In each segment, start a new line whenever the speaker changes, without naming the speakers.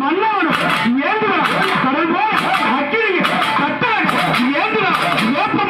மன்னவனும் ஏந்துவா கடல் போல அக்கிரிங்க கட்டாங்க ஏந்துவா ஏப்பம்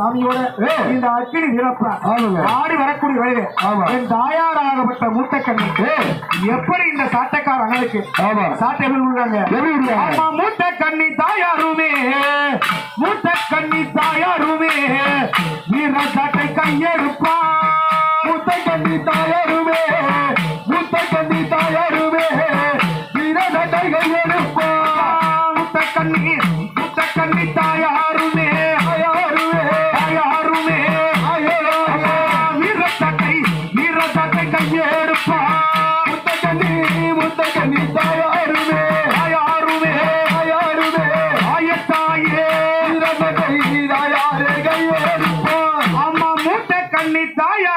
சாமியோட இந்த அக்கினி வீரப்ப ஆடி வரக்கூடிய வயது. என் தாயாராகப்பட்ட மூத்த கண்ணுக்கு எப்படி இந்த சாட்டைக்கார அண்ணனுக்கு? சாட்டை எப்படி விடுறாங்க ஆமா மூத்த கண்ணி தாயாருமே. மூத்த கண்ணி தாயாருமே. வீர சாட்டை கையெடுப்பா கண்ணி தாயா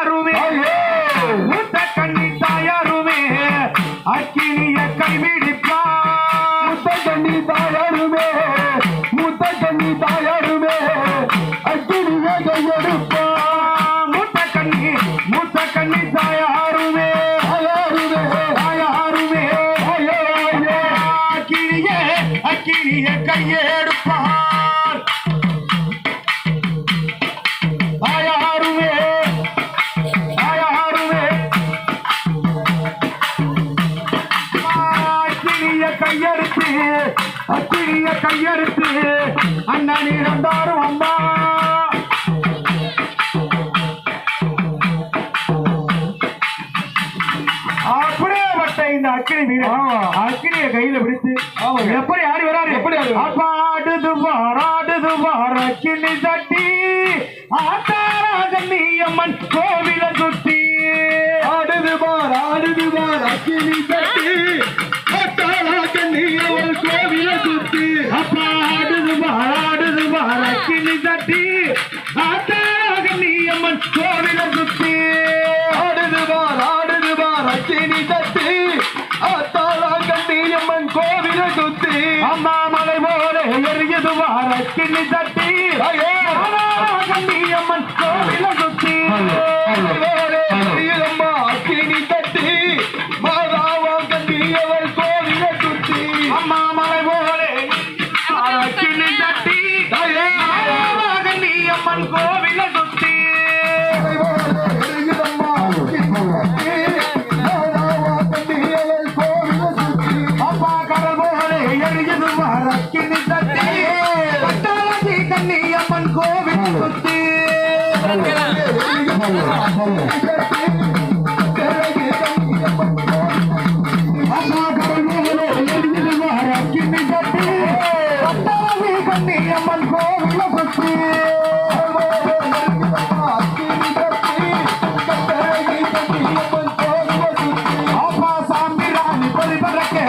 கையெடுத்து அண்ணன் இறந்தாரும் அம்மா. அப்படியே பட்ட இந்த அக்கினி வீரன் அக்கினிய கையில பிடித்து எப்படி ஆடி வராரு? எப்படி ஆடுது பாராடுது பார் அக்கினி தட்டி. நீ அம்மன் கோவில சுத்தி. ஆடுது பார் ஆடுது பார் அக்கினி தட்டி. அம்மன் கோவில சுத்தி. நீ அம்மன் கோவில சுத்தி ஆடுது பார் ஆடுது பார் அக்கினி தட்டி ஆத்தாளா கண்டியம்மன் கோவில சுத்தி அம்மா மலை போல எரியது பார் அக்கினி தட்டி கண்டியம்மன் கோவில சுத்தி அரக்கின் சத்தி பட்டாளி கண்ணி அம்மன் கோவில் சுத்தி கண்ணியம்மன் கோவில சுத்தி ஆபா சாமி ராணி பரிபரக்கே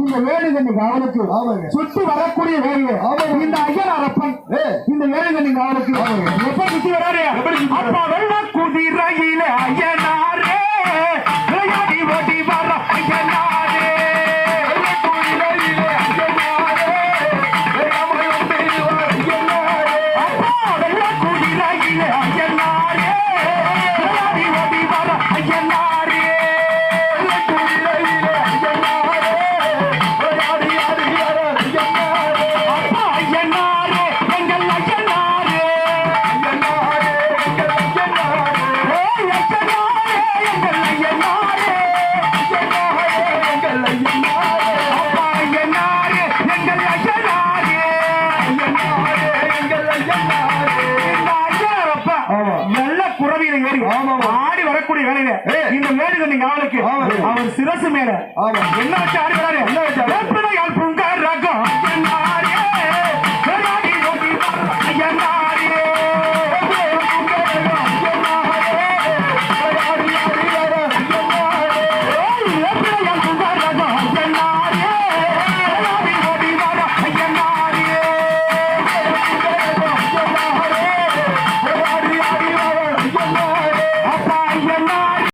இந்த வேலுகண்ணி காவலுக்கு சுற்றி வரக்கூடிய
வேலு
இந்த ஐயர் அரப்பன் இந்த வேலுகண்ணி காவலுக்கு. எப்ப சுற்றி வராரு? அப்ப வெள்ள குதிரையில ஐயனா வேலையில. இந்த மேடுக்கு நீங்க
அவனுக்கு
அவர் சிரசு மேல என்ன வச்சு ஆடுகிறாரு? என்ன வச்சு